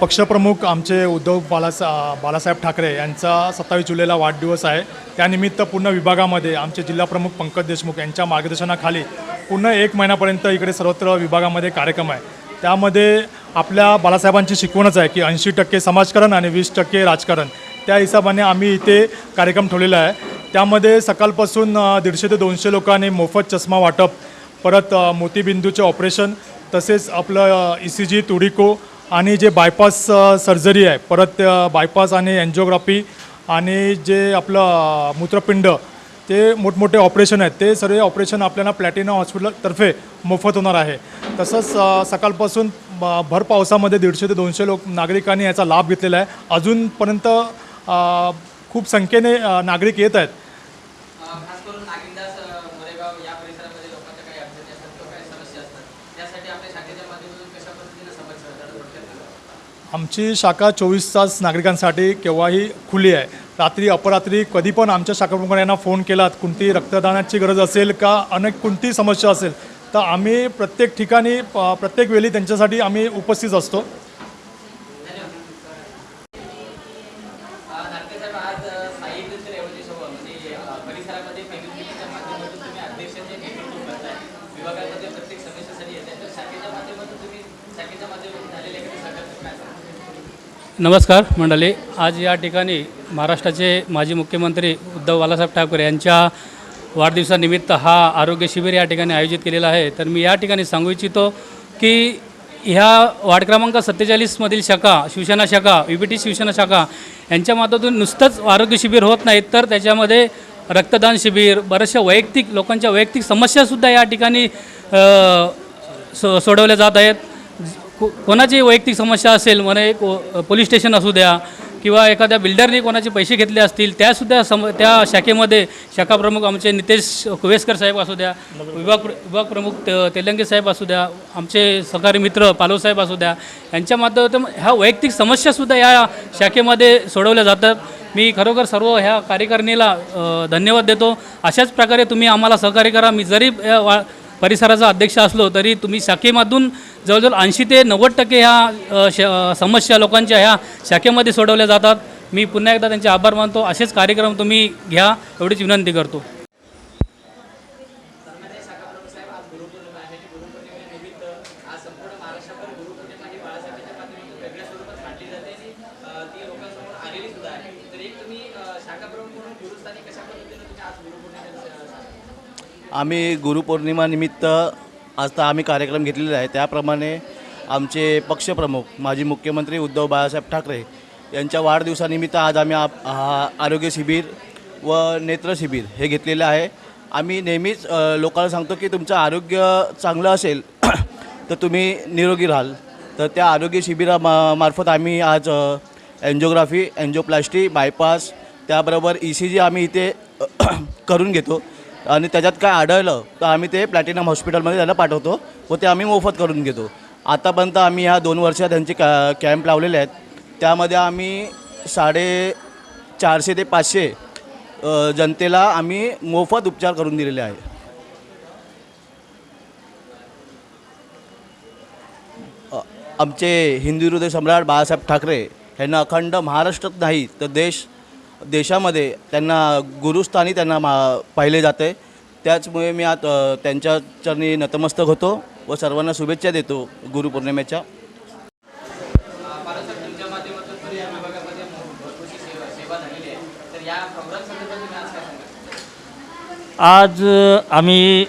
पक्षप्रमुख आमचे उद्धव बालासा बालासाहेब ठाकरे यांचा सत्तावीस जुलैला वाढदिवस आहे. त्यानिमित्त पूर्ण विभागामध्ये आमचे जिल्हाप्रमुख पंकज देशमुख यांच्या मार्गदर्शनाखाली पूर्ण एक महिन्यापर्यंत इकडे सर्वत्र विभागामध्ये कार्यक्रम आहे. त्यामध्ये आपल्या बालासाहेबांची शिकवणच आहे की ऐंशी टक्के समाजकारण आणि वीस टक्के राजकारण. त्या हिशोबाने आम्ही इथे कार्यक्रम ठेवलेला आहे. त्यामध्ये सकाळपासून दीडशे ते दोनशे लोकांनी मोफत चष्मा वाटप परत मोतीबिंदूचे ऑपरेशन तसेच आपलं ई सी जी तुडिको आणि जे बायपास सर्जरी आहे परत बायपास आणि एन्जिओग्राफी आणि जे आपलं मूत्रपिंड ते मोठमोठे ऑपरेशन आहेत. ते सर्व ऑपरेशन आपल्याला प्लॅटिना हॉस्पिटलतर्फे मोफत होणार आहे. तसंच सकाळपासून भर पावसामध्ये दीडशे ते दोनशे लोक नागरिकांनी याचा लाभ घेतलेला आहे. अजूनपर्यंत खूप संख्येने नागरिक येत आहेत खास करून नागिनदास अ, मोरेगाव या परिसरामध्ये लोकांच्या काही अडचणी असतात किंवा काही समस्या असतात त्यासाठी आपल्या शाखेच्या माध्यमातून कशा पद्धतीने समस्या होतात थोडक्यात सांगा. आमची शाखा चोवीस तास नागरिकांसाठी केव्हाही खुली आहे. रात्री अपरात्री कधी पण आमच्या शाखाप्रमुखांना यांना फोन केलात कोणती रक्तदानाची गरज असेल का अनेक कोणती समस्या असेल तर आम्ही प्रत्येक ठिकाणी प्रत्येक वेळी त्यांच्यासाठी आम्ही उपस्थित असतो. नमस्कार मंडळी. आज या ठिकाणी महाराष्ट्राचे माजी मुख्यमंत्री उद्धव बालासाहेब ठाकरे यांच्या वाढदिवसानिमित्त हा आरोग्य शिबिर या ठिकाणी आयोजित केलेला आहे. तर मी या ठिकाणी सांगू इच्छितो की ह्या वार्ड क्रमांक सत्तेचाळीसमधील शाखा शिवसेना शाखा यू पी टी शिवसेना शाखा यांच्या माध्यमातून नुसतंच आरोग्य शिबिर होत नाहीत तर त्याच्यामध्ये रक्तदान शिबिर बऱ्याचशा वैयक्तिक लोकांच्या वैयक्तिक समस्यासुद्धा या ठिकाणी सो सोडवल्या जात आहेत. को कोणाची वैयक्तिक समस्या असेल म्हणे को पोलीस स्टेशन असू द्या किंवा एखाद्या बिल्डरने कोणाचे पैसे घेतले असतील त्यासुद्धा सम त्या शाखेमध्ये शाखा प्रमुख आमचे नितेश कुवेसकर साहेब असू द्या विभाग प्र- विभाग प्रमुख तेलंगे साहेब असू द्या आमचे सहकारी मित्र पालव साहेब असू द्या यांच्या माध्यमातून ह्या वैयक्तिक समस्यासुद्धा या शाखेमध्ये सोडवल्या जातात. मी खरोखर सर्व ह्या कार्यकारिणीला धन्यवाद देतो. अशाच प्रकारे तुम्ही आम्हाला सहकार्य करा. मी जरी या वा परिसराचा अध्यक्ष असलो तरी तुम्ही शाखेमधून जवळजवळ ऐंशी ते नव्वद टक्के ह्या श समस्या लोकांच्या ह्या शाखेमध्ये सोडवल्या जातात. मी पुन्हा एकदा त्यांचे आभार मानतो. असेच कार्यक्रम तुम्ही घ्या एवढीच विनंती करतो. तुम्ही शाखा प्रमुख म्हणून गुरुस्थानी कशा पद्धतीने तुम्ही आज गुरुपौर्णिमेचं आम्ही गुरुपौर्णिमानिमित्त आज तर आम्ही कार्यक्रम घेतलेला आहे. त्याप्रमाणे आमचे पक्षप्रमुख माजी मुख्यमंत्री उद्धव बाळासाहेब ठाकरे यांच्या वाढदिवसानिमित्त आज आम्ही आप हा आरोग्य शिबिर व नेत्र शिबिर हे घेतलेलं आहे. आम्ही नेहमीच लोकांना सांगतो की तुमचं आरोग्य चांगलं असेल तर तुम्ही निरोगी राहाल. तर त्या आरोग्य शिबिरा मा मार्फत आम्ही आज एन्जिओग्राफी एन्जिओप्लास्टी बायपास त्याबरोबर ई सी जी आम्ही इथे करून घेतो. आणि त्याच्यात काय आढळलं तर आम्ही ते प्लॅटिनम हॉस्पिटलमध्ये त्याला पाठवतो व ते आम्ही मोफत करून घेतो. आतापर्यंत आम्ही ह्या दोन वर्ष त्यांचे कॅ कॅम्प लावलेले आहेत. त्यामध्ये आम्ही साडे चारशे ते पाचशे जनतेला आम्ही मोफत उपचार करून दिलेले आहे आमचे हिंदू हृदय सम्राट बाळासाहेब ठाकरे यांना अखंड महाराष्ट्रात नाही तर देश देशामध्ये त्यांना गुरुस्थानी त्यांना मा पाहिले जाते. त्याचमुळे मी आज त्यांच्या चरणी नतमस्तक होतो व सर्वांना शुभेच्छा देतो गुरुपौर्णिमेच्या आज आम्ही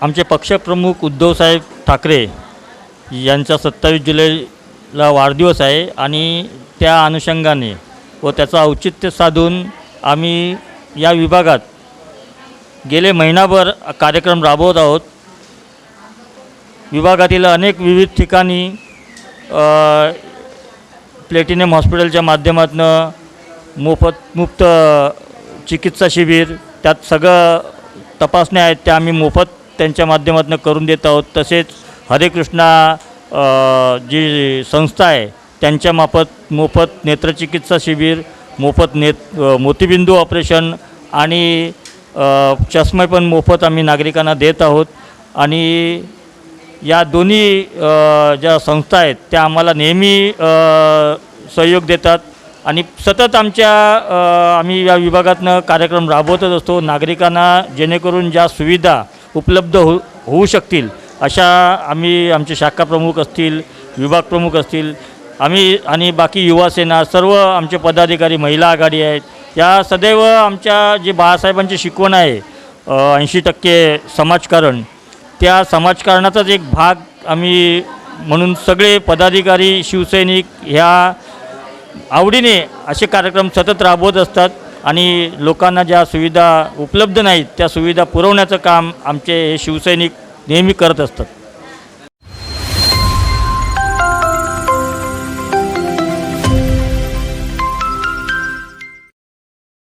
आमचे पक्षप्रमुख उद्धवसाहेब ठाकरे यांचा सत्तावीस जुलैला वाढदिवस आहे आणि त्या अनुषंगाने व त्याचं औचित्य साधून आम्ही या विभागात गेले महिनाभर कार्यक्रम राबवत आहोत. विभागातील अनेक विविध ठिकाणी प्लॅटिनियम हॉस्पिटलच्या माध्यमातून मोफत मुक्त चिकित्सा शिबिर त्यात सगळं तपासण्या आहेत त्या आम्ही मोफत त्यांच्या माध्यमातून करून देत आहोत. तसेच हरे कृष्णा जी संस्था आहे त्यांच्या त्यांच्यामार्फत मोफत नेत्रचिकित्सा शिबिर मोफत नेत मोतीबिंदू ऑपरेशन आणि चष्मे पण मोफत आम्ही नागरिकांना देत आहोत. आणि या दोन्ही ज्या संस्था आहेत त्या आम्हाला नेहमी सहयोग देतात. आणि सतत आमच्या आम्ही या विभागातनं कार्यक्रम राबवतच असतो. नागरिकांना जेणेकरून ज्या सुविधा उपलब्ध हो होऊ शकतील अशा आम्ही आमचे शाखा प्रमुख असतील विभाग प्रमुख असतील आम्ही आणि बाकी युवासेना सर्व आमचे पदाधिकारी महिला आघाडी आहेत. या सदैव आमच्या जे बाळासाहेबांची शिकवण आहे ऐंशी टक्के समाजकारण त्या समाजकारणाचाच एक भाग आम्ही म्हणून सगळे पदाधिकारी शिवसैनिक ह्या आवडीने असे कार्यक्रम सतत राबवत असतात आणि लोकांना ज्या सुविधा उपलब्ध नाहीत त्या सुविधा पुरवण्याचं काम आमचे हे शिवसैनिक नेहमी करत असतात.